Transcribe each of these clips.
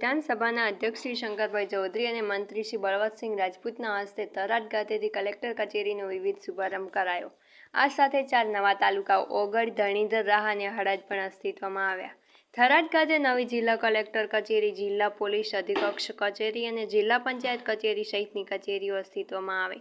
વિધાનસભાના અધ્યક્ષ શ્રી શંકરભાઈ ચૌધરી અને મંત્રી શ્રી બળવંતસિંહ રાજપૂતના હસ્તે તરાટ ખાતેથી કલેક્ટર કચેરીનો વિવિધ શુભારંભ કરાયો. આ સાથે ચાર નવા તાલુકાઓ ઓગળ ધણીધર, રાહ અને હળદ પણ અસ્તિત્વમાં આવ્યા. થરાદ ખાતે નવી જિલ્લા કલેક્ટર કચેરી, જિલ્લા પોલીસ અધિક્ષક કચેરી અને જિલ્લા પંચાયત કચેરી સહિતની કચેરીઓ અસ્તિત્વમાં આવે.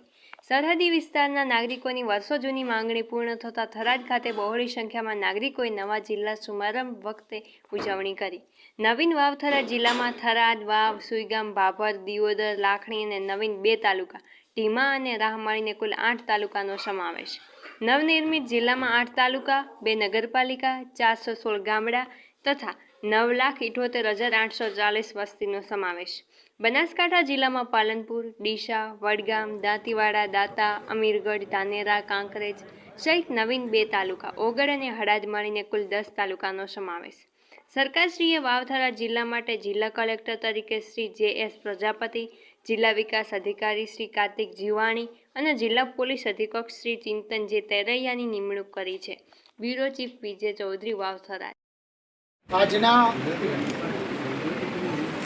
સરહદી વિસ્તારના નાગરિકોની વર્ષો જૂની માંગણી પૂર્ણ થતાં થરાદ ખાતે બહોળી સંખ્યામાં નાગરિકોએ નવા જિલ્લા શુભારંભ વખતે ઉજવણી કરી. નવીન વાવ થરાદ જિલ્લામાં થરાદ, વાવ, સુઈગામ, ભાભર, દિયોદર, લાખણી અને નવીન બે તાલુકા, ઢીમા અને રાહ મળીને કુલ આઠ તાલુકાનો સમાવેશ. નવનિર્મિત જિલ્લામાં આઠ તાલુકા, બે નગરપાલિકા, ચારસો સોળ ગામડા તથા નવ લાખ ઇઠોતેર હજાર આઠસો ચાલીસ વસ્તીનો સમાવેશ. બનાસકાંઠા જિલ્લામાં પાલનપુર, ડીસા, વડગામ, દાંતીવાડા, દાતા, અમીરગઢ, ધાનેરા, કાંકરેજ સહિત નવીન બે તાલુકા ઓગળ અને હડાજ મળીને કુલ દસ તાલુકાનો સમાવેશ. સરકારશ્રીએ વાવથરા જિલ્લા માટે જિલ્લા કલેક્ટર તરીકે શ્રી જે એસ પ્રજાપતિ, જિલ્લા વિકાસ અધિકારી શ્રી કાર્તિક જીવાણી અને જિલ્લા પોલીસ અધિક્ષક શ્રી ચિંતન જે તેરૈયાની નિમણૂક કરી છે. બ્યુરો ચીફ વિજય ચૌધરી વાવથરા આજના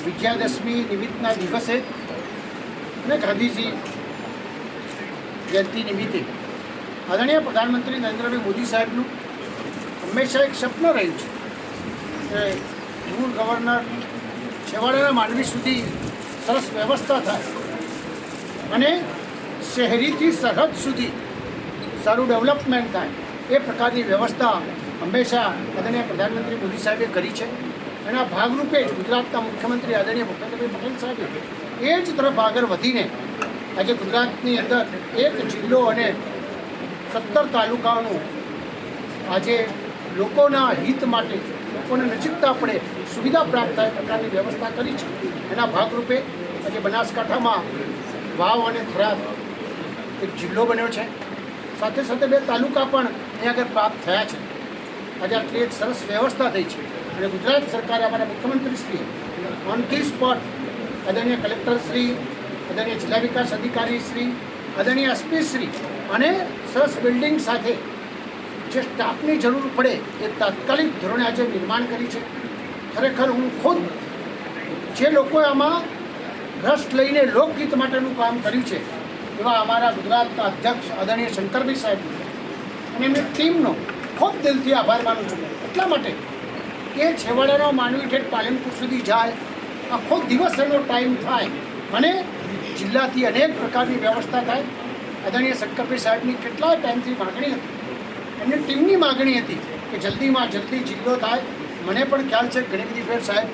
વિજયાદશમી નિમિત્તના દિવસે અને ગાંધીજી જયંતિ નિમિત્તે આદરણીય પ્રધાનમંત્રી નરેન્દ્રભાઈ મોદી સાહેબનું હંમેશા એક સ્વપ્ન રહ્યું છે કે રૂલ ગવર્નર છેવાડાના માનવી સુધી સરસ વ્યવસ્થા થાય અને શહેરીથી સરહદ સુધી સારું ડેવલપમેન્ટ થાય એ પ્રકારની વ્યવસ્થા હંમેશા આદરણીય પ્રધાનમંત્રી મોદી સાહેબે કરી છે. એના ભાગરૂપે જ ગુજરાતના મુખ્યમંત્રી આદરણીય ભૂપેન્દ્રભાઈ પટેલ સાહેબે એ જ તરફ આગળ વધીને આજે ગુજરાતની અંદર એક જિલ્લો અને સત્તર તાલુકાઓનું આજે લોકોના હિત માટે, લોકોને નજીકતા પડે સુવિધા પ્રાપ્ત થાય પ્રકારની વ્યવસ્થા કરી છે. એના ભાગરૂપે આજે બનાસકાંઠામાં વાવ અને થરાદ એક જિલ્લો બન્યો છે. સાથે સાથે બે તાલુકા પણ અહીંયા આગળ પ્રાપ્ત થયા છે. આટલી એક સરસ વ્યવસ્થા થઈ છે. અને ગુજરાત સરકારે અમારા મુખ્યમંત્રીશ્રીએ ઓન ધી સ્પોટ આદરણીય કલેક્ટરશ્રી, આદરણીય જિલ્લા વિકાસ અધિકારી શ્રી આદરણીય એસપી શ્રી અને સરસ બિલ્ડિંગ સાથે જે સ્ટાફની જરૂર પડે એ તાત્કાલિક ધોરણે આજે નિર્માણ કરી છે. ખરેખર હું ખુદ જે લોકોએ આમાં રસ લઈને લોકગીત માટેનું કામ કર્યું છે, એવા અમારા ગુજરાતના અધ્યક્ષ આદરણીય શંકરભાઈ સાહેબ. અને એમની ટીમનો ખૂબ દિલથી આભાર માનું છું. એટલા માટે કે છેવાડાનો માનવી ઠેઠ પાલનપુર સુધી જાય, આખો દિવસ એનો ટાઈમ થાય. અને જિલ્લાથી અનેક પ્રકારની વ્યવસ્થા થાય. આદરણીય શંકરભાઈ સાહેબની કેટલાય ટાઈમથી માગણી હતી. એમની ટીમની માગણી હતી કે જલ્દીમાં જલ્દી જિલ્લો થાય. મને પણ ખ્યાલ છે ઘણી બધી ફેર સાહેબ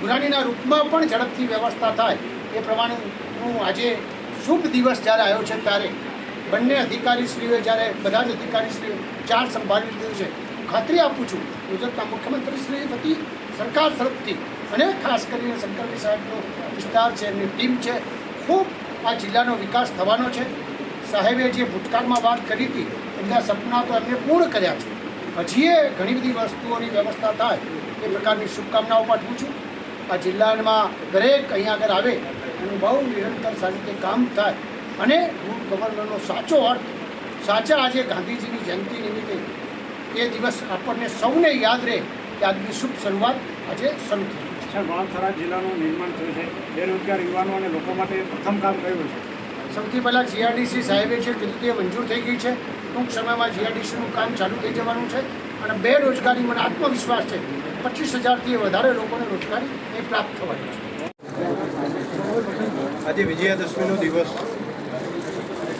ગુરાણીના રૂપમાં પણ ઝડપથી વ્યવસ્થા થાય. એ પ્રમાણે હું આજે શુભ દિવસ જ્યારે આવ્યો છે ત્યારે બંને અધિકારીશ્રીઓએ જ્યારે, બધા જ અધિકારીશ્રીઓ ચાર સંભાળી લીધું છે, ખાતરી આપું છું ગુજરાતના મુખ્યમંત્રીશ્રી વતી સરકાર તરફથી અને ખાસ કરીને શંકરભાઈ સાહેબનો વિસ્તાર છે, એમની ટીમ છે, ખૂબ આ જિલ્લાનો વિકાસ થવાનો છે. સાહેબે જે ભૂતકાળમાં વાત કરી હતી, એમના સપના તો એમને પૂર્ણ કર્યા છે. હજી એ ઘણી બધી વસ્તુઓની વ્યવસ્થા થાય, એ પ્રકારની શુભકામનાઓ પાઠવું છું. આ જિલ્લામાં દરેક અહીંયા આગળ આવે, એનું બહુ નિરંતર સારી રીતે કામ થાય અને રૂલ ગવર્નરનો સાચો અર્થ સાચા આજે ગાંધીજીની જયંતિ નિમિત્તે એ દિવસ આપણને સૌને યાદ રહે કે આજની શુભ શરૂઆત આજે શરૂ થઈ છે. સર વાવથરા જિલ્લાનું નિર્માણ થયું છે. બેરોજગાર યુવાનો અને લોકો માટે પ્રથમ કામ કયું છે? સૌથી પહેલાં જીઆરડીસી સાહેબે જે કીધું તે મંજૂર થઈ ગઈ છે. ટૂંક સમયમાં જીઆરડીસીનું કામ ચાલુ થઈ જવાનું છે અને બેરોજગારી મને આત્મવિશ્વાસ છે પચીસ હજારથી વધારે લોકોને રોજગારી એ પ્રાપ્ત થવાની છે. આજે વિજયાદશમીનો દિવસ.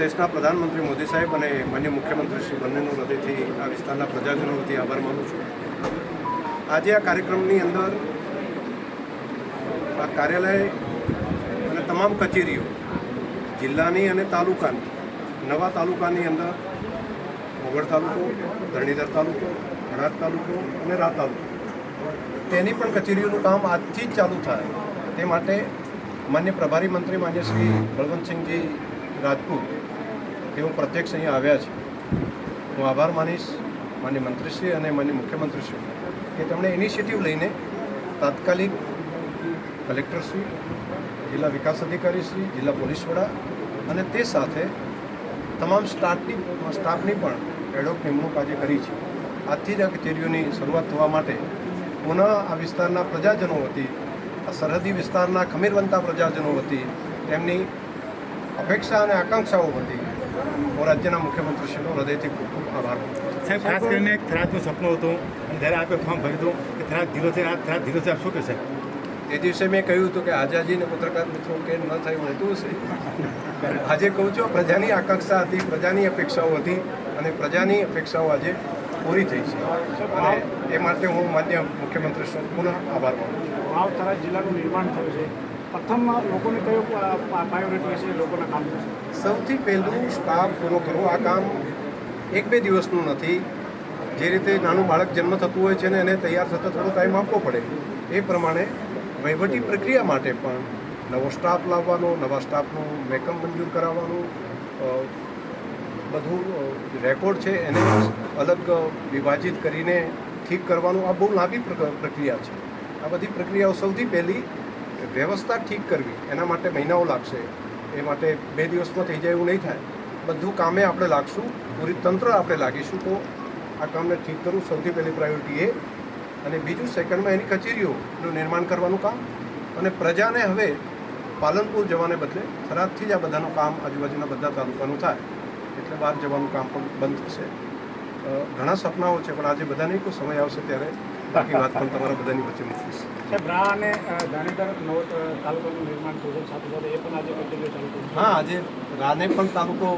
દેશના પ્રધાનમંત્રી મોદી સાહેબ અને માન્ય મુખ્યમંત્રી શ્રી બંનેનો હૃદયથી આ વિસ્તારના પ્રજાજનો વતી આભાર માનું છું. આજે આ કાર્યક્રમની અંદર આ કાર્યાલય અને તમામ કચેરીઓ, જિલ્લાની અને તાલુકાની, નવા તાલુકાની અંદર, મોગળ તાલુકો, ધરણીધર તાલુકો હળાદ તાલુકો અને રા તાલુકો. તેની પણ કચેરીઓનું કામ આજથી જ ચાલુ થાય. તે માટે માન્ય પ્રભારી મંત્રી માન્ય શ્રી બળવંતસિંહજી રાજપૂત તેઓ પ્રત્યક્ષ અહીંયા આવ્યા છે. હું આભાર માનીશ માન્ય મંત્રીશ્રી અને માન્ય મુખ્યમંત્રીશ્રી કે તેમણે ઇનિશિયેટિવ લઈને તાત્કાલિક કલેક્ટરશ્રી, જિલ્લા વિકાસ અધિકારીશ્રી, જિલ્લા પોલીસ વડા અને તે સાથે તમામ સ્ટાફની સ્ટાફની પણ એડોક નિમણૂક આજે કરી છે. આજથી જ આ કચેરીઓની શરૂઆત થવા માટે પુનઃ આ વિસ્તારના પ્રજાજનો વતી, આ સરહદી વિસ્તારના ખમીરવંતા પ્રજાજનો વતી તેમની અપેક્ષા અને આકાંક્ષાઓ હતી હું રાજ્યના મુખ્યમંત્રીશ્રીનો હૃદયથી ખૂબ ખૂબ આભાર સાહેબ ખાસ કરીને એક થરાદનું સપનું હતું અને જ્યારે આપે ફોર્મ ભર્યું દઉં કે થરાદ ધીરો છે આ થરાદ ધીરો છે આપ શું કહેશે? તે દિવસે મેં કહ્યું હતું કે આઝાદીને પત્રકાર મિત્રો કે ન થયું હોતું હશે. આજે કહું છું પ્રજાની આકાંક્ષા હતી પ્રજાની અપેક્ષાઓ હતી અને પ્રજાની અપેક્ષાઓ આજે પૂરી થઈ છે. અને એ માટે હું માન્ય મુખ્યમંત્રીશ્રીનો પુનઃ આભાર માનું છું. વાવ થરાદ જિલ્લાનું નિર્માણ થયું છે. પ્રથમ લોકોને કયો પ્રાયોરિટી હશે લોકોના કામ સૌથી પહેલું સ્ટાફ પૂરો કરવો આ કામ એક બે દિવસનું નથી. જે રીતે નાનું બાળક જન્મ થતું હોય છે ને એને તૈયાર થતાં થોડો ટાઈમ આપવો પડે. એ પ્રમાણે વહીવટી પ્રક્રિયા માટે પણ નવો સ્ટાફ લાવવાનો, નવા સ્ટાફનું મેકમ મંજૂર કરાવવાનું બધું રેકોર્ડ છે એને અલગ વિભાજિત કરીને ઠીક કરવાનું આ બહુ લાંબી પ્રક- પ્રક્રિયા છે. આ બધી પ્રક્રિયાઓ સૌથી પહેલી વ્યવસ્થા ઠીક કરવી, એના માટે મહિનાઓ લાગશે. એ માટે બે દિવસમાં થઈ જાય એવું નહીં થાય. બધું કામે આપણે લાગશું, પૂરી તંત્ર આપણે લાગીશું તો આ કામને ઠીક કરવું સૌથી પહેલી પ્રાયોરિટી એ. અને બીજું સેકન્ડમાં એની કચેરીઓનું નિર્માણ કરવાનું કામ. અને પ્રજાને હવે પાલનપુર જવાને બદલે થરાદથી જ આ બધાનું કામ આજુબાજુના બધા તાલુકાનું થાય. એટલે બહાર જવાનું કામ પણ બંધ થશે. ઘણા સપનાઓ છે, પણ આજે બધાને કોઈ સમય આવશે ત્યારે બાકી વાત પણ તમારા બધાની વચ્ચે મૂકીશ સાહેબ રા અને ગાંધીનગર નવો તાલુકાનું નિર્માણ થયું સાથે સાથે એ પણ આજે ચાલુ કરી હા આજે રાને પણ તાલુકો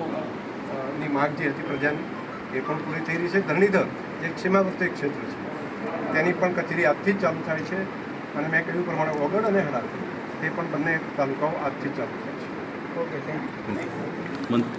ની માંગ જે હતી પ્રજાની એ પણ પૂરી થઈ રહી છે. ધરણીધર જે સીમાવર્તી ક્ષેત્ર છે તેની પણ કચેરી આજથી જ ચાલુ થાય છે અને મેં કહ્યું પ્રમાણે ઓગળ અને હરાદ તે પણ બંને તાલુકાઓ આજથી જ ચાલુ થાય છે. ઓકે થેન્ક યુ મન-